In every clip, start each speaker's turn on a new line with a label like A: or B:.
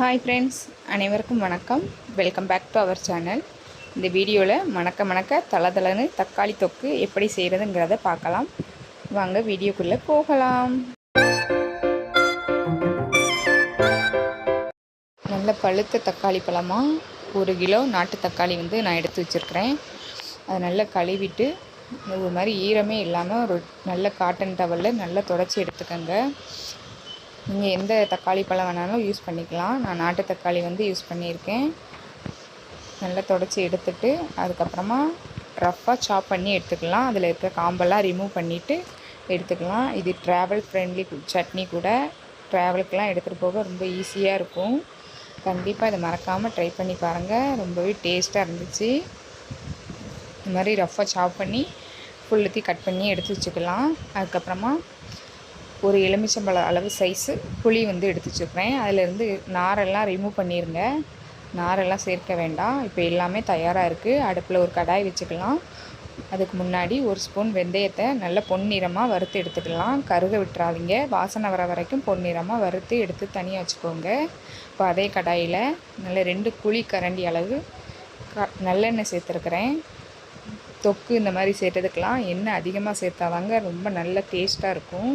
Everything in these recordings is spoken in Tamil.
A: ஹாய் ஃப்ரெண்ட்ஸ் அனைவருக்கும் வணக்கம். Welcome back to our channel இந்த வீடியோவில் மணக்க மணக்க தளதளன்னு தக்காளி தொக்கு எப்படி செய்கிறதுங்கிறத பார்க்கலாம். வாங்க வீடியோக்குள்ளே போகலாம். நல்ல பழுத்த தக்காளி பழமாக ஒரு கிலோ நாட்டு தக்காளி வந்து நான் எடுத்து வச்சுருக்கிறேன். அதை நல்லா கழுவிட்டு ஒரு மாதிரி ஈரமே இல்லாமல் ஒரு நல்ல காட்டன் டவலில் நல்லா தொடச்சி எடுத்துக்கோங்க. நீங்கள் எந்த தக்காளி பழம் வேணாலும் யூஸ் பண்ணிக்கலாம். நான் நாட்டு தக்காளி வந்து யூஸ் பண்ணியிருக்கேன். நல்லா தொடச்சி எடுத்துட்டு அதுக்கப்புறமா ரஃப்பாக சாப் பண்ணி எடுத்துக்கலாம். அதில் இருக்க காம்பெல்லாம் ரிமூவ் பண்ணிவிட்டு எடுத்துக்கலாம். இது ட்ராவல் ஃப்ரெண்ட்லி சட்னி கூட. ட்ராவலுக்கெலாம் எடுத்துகிட்டு போக ரொம்ப ஈஸியாக இருக்கும். கண்டிப்பாக இதை மறக்காமல் ட்ரை பண்ணி பாருங்கள் ரொம்பவே டேஸ்ட்டாக இருந்துச்சு. இந்த மாதிரி ரஃப்பாக சாப் பண்ணி ஃபுல்லுத்தி கட் பண்ணி எடுத்து வச்சுக்கலாம். அதுக்கப்புறமா ஒரு எலுமிச்சம்பழம் அளவு சைஸு புளி வந்து எடுத்து வச்சுருக்கிறேன். அதிலேருந்து நாரெல்லாம் ரிமூவ் பண்ணிடுங்க நாரெல்லாம் சேர்க்க வேண்டாம். இப்போ எல்லாமே தயாராக இருக்குது அடுப்பில் ஒரு கடாய் வச்சுக்கலாம். அதுக்கு முன்னாடி ஒரு ஸ்பூன் வெந்தயத்தை நல்லா பொன்னிறமாக வறுத்து எடுத்துக்கலாம். கருக விட்டுறாதீங்க. வாசனை வர வரைக்கும் பொன்னிறமாக வறுத்து எடுத்து தனியாக வச்சுக்கோங்க. இப்போ அதே கடாயில் நல்ல ரெண்டு குழி கரண்டி அளவு க நல்லெண்ணெய் சேர்த்துருக்குறேன். தொக்கு இந்த மாதிரி சேர்த்ததுக்கெலாம் எண்ணெய் அதிகமாக சேர்த்தாதாங்க ரொம்ப நல்ல டேஸ்ட்டாக இருக்கும்.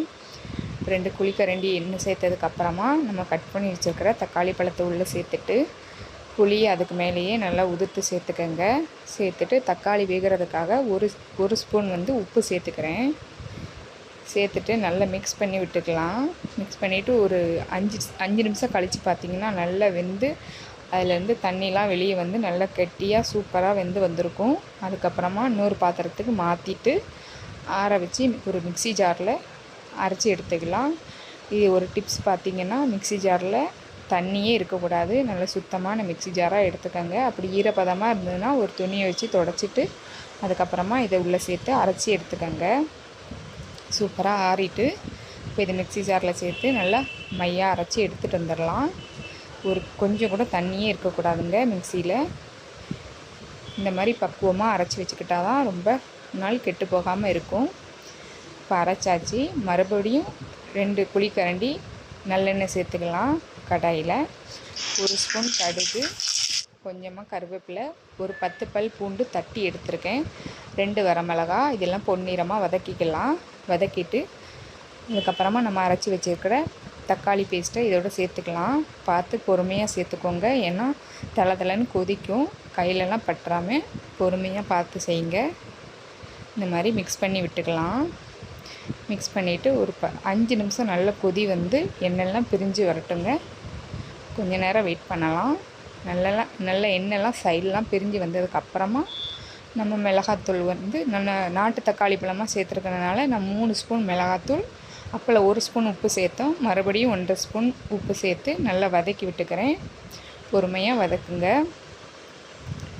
A: ரெண்டு குழிக்கரண்டி எண்ணெய் சேர்த்ததுக்கப்புறமா நம்ம கட் பண்ணி வச்சுருக்கிற தக்காளி பழத்தை உள்ளே சேர்த்துட்டு புளி அதுக்கு மேலேயே நல்லா உதிர்த்து சேர்த்துக்கங்க. சேர்த்துட்டு தக்காளி வேகிறதுக்காக ஒரு ஒரு ஸ்பூன் வந்து உப்பு சேர்த்துக்கிறேன். சேர்த்துட்டு நல்லா மிக்ஸ் பண்ணி விட்டுக்கலாம். மிக்ஸ் பண்ணிவிட்டு ஒரு அஞ்சு அஞ்சு நிமிஷம் கழித்து பார்த்திங்கன்னா நல்லா வெந்து அதிலேருந்து தண்ணிலாம் வெளியே வந்து நல்லா கெட்டியாக சூப்பராக வெந்து வந்திருக்கும். அதுக்கப்புறமா இன்னொரு பாத்திரத்துக்கு மாற்றிட்டு ஆற வச்சு ஒரு மிக்சி ஜாரில் அரைச்சி எடுத்துக்கலாம். இது ஒரு டிப்ஸ் பார்த்திங்கன்னா மிக்சி ஜாரில் தண்ணியே இருக்கக்கூடாது. நல்ல சுத்தமான மிக்சி ஜாராக எடுத்துக்கோங்க. அப்படி ஈரப்பதமாக இருந்ததுன்னா ஒரு துணியை வச்சு தொடச்சிட்டு அதுக்கப்புறமா இதை உள்ளே சேர்த்து அரைச்சி எடுத்துக்கோங்க. சூப்பராக ஆறிட்டு இப்போ இதை மிக்சி ஜாரில் சேர்த்து நல்லா மையாக அரைச்சி எடுத்துகிட்டு வந்துடலாம். ஒரு கொஞ்சம் கூட தண்ணியே இருக்கக்கூடாதுங்க மிக்சியில் இந்த மாதிரி பக்குவமாக அரைச்சி வச்சுக்கிட்டா தான் ரொம்ப நாள் கெட்டு போகாமல் இருக்கும். அரைச்சாச்சு. மறுபடியும் ரெண்டு குழிக்கரண்டி நல்லெண்ணெய் சேர்த்துக்கலாம் கடாயில். ஒரு ஸ்பூன் கடுகு கொஞ்சமாக கருவேப்பிலை ஒரு பத்து பல் பூண்டு தட்டி எடுத்திருக்கேன். ரெண்டு வரமிளகா இதெல்லாம் பொன்னிறமாக வதக்கிக்கலாம். வதக்கிட்டு இதுக்கப்புறமா நம்ம அரைச்சி வச்சுருக்கிற தக்காளி பேஸ்ட்டை இதோட சேர்த்துக்கலாம். பார்த்து பொறுமையாக சேர்த்துக்கோங்க. ஏன்னா தலை தலைன்னு கொதிக்கும். கையிலலாம் பற்றாமல் பொறுமையாக பார்த்து செய்யுங்க. இந்த மாதிரி மிக்ஸ் பண்ணி விட்டுக்கலாம். மிக்ஸ் பண்ணிவிட்டு ஒரு ப அஞ்சு நிமிஷம் நல்ல கொதி வந்து எண்ணெய்லாம் பிரிஞ்சு வரட்டுங்க. கொஞ்சம் நேரம் வெயிட் பண்ணலாம். நல்லலாம் நல்ல எண்ணெய்லாம் சைடெலாம் பிரிஞ்சு வந்ததுக்கப்புறமா நம்ம மிளகாத்தூள் வந்து நல்ல நாட்டு தக்காளி பழமாக சேர்த்துருக்கறனால நான் மூணு ஸ்பூன் மிளகாத்தூள் அப்பில் ஒரு ஸ்பூன் உப்பு சேர்த்தோம். மறுபடியும் ஒன்றரை ஸ்பூன் உப்பு சேர்த்து நல்லா வதக்கி விட்டுக்கிறேன். பொறுமையாக வதக்குங்க.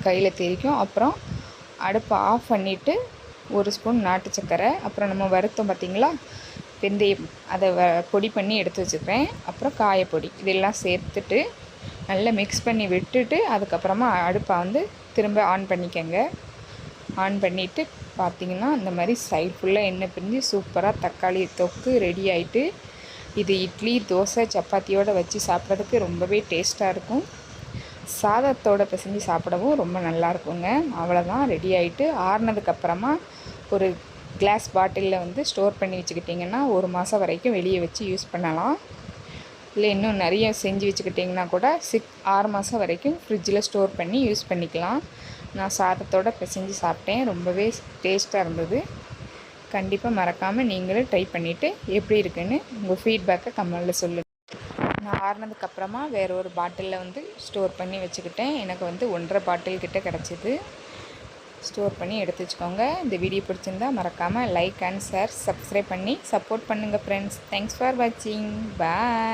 A: கையில் தெரிக்கும் அப்புறம் அடுப்பை ஆஃப் பண்ணிவிட்டு ஒரு ஸ்பூன் நாட்டு சர்க்கரை அப்புறம் நம்ம வறுத்தோம் பார்த்திங்களா? வெந்தயம். அதை வ பொடி பண்ணி எடுத்து வச்சுக்கிறேன். அப்புறம் காயப்பொடி. இதெல்லாம் சேர்த்துட்டு நல்லா மிக்ஸ் பண்ணி விட்டுட்டு அதுக்கப்புறமா அடுப்பை வந்து திரும்ப ஆன் பண்ணிக்கோங்க. ஆன் பண்ணிவிட்டு பார்த்திங்கன்னா இந்த மாதிரி சைட் ஃபுல்லாக எண்ணெய் பிரிஞ்சு சூப்பராக தக்காளி தொக்கு ரெடி ஆகிட்டு இது இட்லி தோசை சப்பாத்தியோடு வச்சு சாப்பிட்றதுக்கு ரொம்பவே டேஸ்ட்டாக இருக்கும். சாதத்தோடு பிசைஞ்சு சாப்பிடவும் ரொம்ப நல்லா இருக்குங்க அவ்வளோதான் ரெடி ஆகிட்டு ஆறுனதுக்கப்புறமா ஒரு கிளாஸ் பாட்டிலில் வந்து ஸ்டோர் பண்ணி வச்சுக்கிட்டிங்கன்னா ஒரு மாதம் வரைக்கும் வெளியே வச்சு யூஸ் பண்ணலாம். இல்லை இன்னும் நிறைய செஞ்சு வச்சுக்கிட்டிங்கன்னா கூட சிக் ஆறு மாதம் வரைக்கும் ஃப்ரிட்ஜில் ஸ்டோர் பண்ணி யூஸ் பண்ணிக்கலாம். நான் சாதத்தோடு பிசைஞ்சு சாப்பிட்டேன். ரொம்பவே டேஸ்ட்டாக இருந்தது. கண்டிப்பாக மறக்காமல் நீங்களும் ட்ரை பண்ணிவிட்டு எப்படி இருக்குன்னு உங்கள் ஃபீட்பேக்கை கமெண்டில் சொல்லுங்கள் நான் ஆறுனதுக்கப்புறமா வேறு ஒரு பாட்டிலில் வந்து ஸ்டோர் பண்ணி வச்சுக்கிட்டேன். எனக்கு வந்து ஒன்றரை பாட்டில் கிட்டே கிடச்சிது. ஸ்டோர் பண்ணி எடுத்து வச்சுக்கோங்க. இந்த வீடியோ பிடிச்சிருந்தா மறக்காமல் லைக் அண்ட் ஷேர் சப்ஸ்கிரைப் பண்ணி சப்போர்ட் பண்ணுங்கள் ஃப்ரெண்ட்ஸ் தேங்க்ஸ் ஃபார் வாட்சிங் பாய்